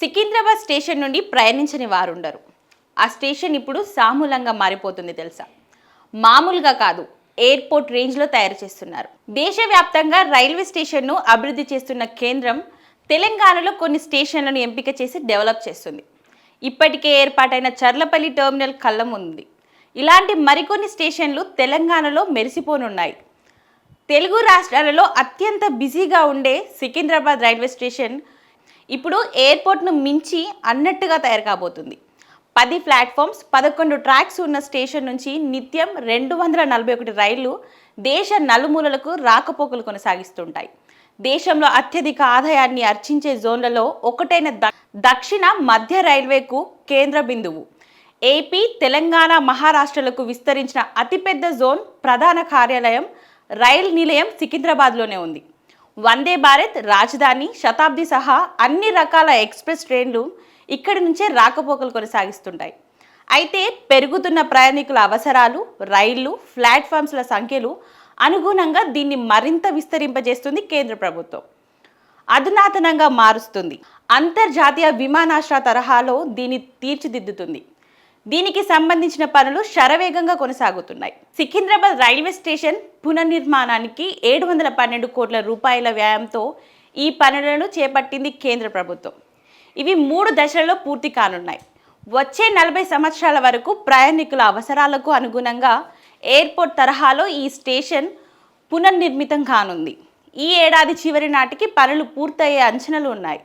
Secunderabad station నుండి ప్రయాణించని వారు ఉండరు ఆ స్టేషన్ ఇప్పుడు సామూలంగా మారిపోతుంది తెలుసా? మామూలుగా కాదు ఎయిర్పోర్ట్ రేంజ్లో తయారు చేస్తున్నారు. దేశవ్యాప్తంగా రైల్వే స్టేషన్ను అభివృద్ధి చేస్తున్న కేంద్రం తెలంగాణలో కొన్ని స్టేషన్లను ఎంపిక చేసి డెవలప్ చేస్తుంది. ఇప్పటికే ఏర్పాటైన చర్లపల్లి టెర్మినల్ కళ్ళం ఉంది ఇలాంటి మరికొన్ని స్టేషన్లు తెలంగాణలో మెరిసిపోనున్నాయి. తెలుగు రాష్ట్రాలలో అత్యంత బిజీగా ఉండే సికింద్రాబాద్ రైల్వే స్టేషన్ ఇప్పుడు ఎయిర్పోర్ట్ను మించి అన్నట్టుగా తయారు కాబోతుంది. పది ప్లాట్ఫామ్స్ పదకొండు ట్రాక్స్ ఉన్న స్టేషన్ నుంచి నిత్యం రెండు వందల నలభై ఒకటి రైళ్ళు దేశ నలుమూలలకు రాకపోకలు కొనసాగిస్తుంటాయి. దేశంలో అత్యధిక ఆదాయాన్ని అర్చించే జోన్లలో ఒకటైన ద- దక్షిణ మధ్య రైల్వేకు కేంద్ర బిందువు. ఏపీ తెలంగాణ మహారాష్ట్రలకు విస్తరించిన అతిపెద్ద జోన్ ప్రధాన కార్యాలయం రైల్ నిలయం సికింద్రాబాద్లోనే ఉంది. వందే భారత్ రాజధాని శతాబ్ది సహా అన్ని రకాల ఎక్స్ప్రెస్ ట్రైన్లు ఇక్కడి నుంచే రాకపోకలు కొనసాగిస్తుంటాయి. అయితే పెరుగుతున్న ప్రయాణికుల అవసరాలు రైళ్ళు ప్లాట్ఫామ్స్ల సంఖ్యలు అనుగుణంగా దీన్ని మరింత విస్తరింపజేస్తుంది కేంద్ర ప్రభుత్వం. అధునాతనంగా మారుస్తుంది. అంతర్జాతీయ విమానాశ్రయ తరహాలో దీన్ని తీర్చిదిద్దుతుంది. దీనికి సంబంధించిన పనులు శరవేగంగా కొనసాగుతున్నాయి. సికింద్రాబాద్ రైల్వే స్టేషన్ పునర్నిర్మాణానికి ఏడు వందల పన్నెండు కోట్ల రూపాయల వ్యయంతో ఈ పనులను చేపట్టింది కేంద్ర ప్రభుత్వం. ఇవి మూడు దశలలో పూర్తి కానున్నాయి. వచ్చే నలభై సంవత్సరాల వరకు ప్రయాణికుల అవసరాలకు అనుగుణంగా ఎయిర్పోర్ట్ తరహాలో ఈ స్టేషన్ పునర్నిర్మితం కానుంది. ఈ ఏడాది చివరి నాటికి పనులు పూర్తయ్యే అంచనాలు ఉన్నాయి.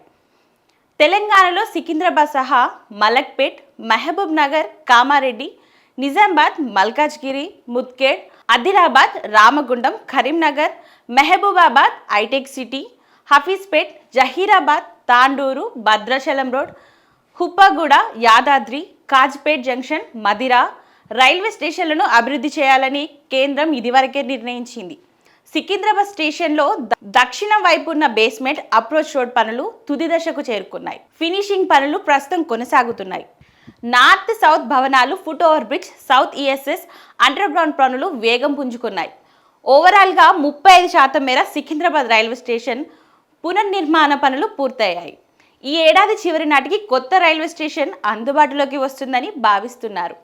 తెలంగాణలో సికింద్రాబాద్ సహా Malakpet Mahabubnagar Kamareddy Nizamabad Malkajgiri Mudkhed Adilabad Ramagundam Karimnagar Mahabubabad Hitec City Hafeezpet Zahirabad Tandur Bhadrachalam road Huppuguda Yadadri Kazipet junction Madhira railway స్టేషన్లను అభివృద్ధి చేయాలని కేంద్రం ఇదివరకే నిర్ణయించింది. సికింద్రాబాద్ స్టేషన్లో దక్షిణం వైపు ఉన్న బేస్మెంట్ అప్రోచ్ రోడ్ పనులు తుది దశకు చేరుకున్నాయి. ఫినిషింగ్ పనులు ప్రస్తుతం కొనసాగుతున్నాయి. నార్త్ సౌత్ భవనాలు foot over bridge south ESS underground పనులు వేగం పుంజుకున్నాయి. ఓవరాల్గా ముప్పై ఐదు శాతం మేర సికింద్రాబాద్ రైల్వే స్టేషన్ పునర్నిర్మాణ పనులు పూర్తయ్యాయి. ఈ ఏడాది చివరి నాటికి కొత్త రైల్వే స్టేషన్ అందుబాటులోకి వస్తుందని భావిస్తున్నారు.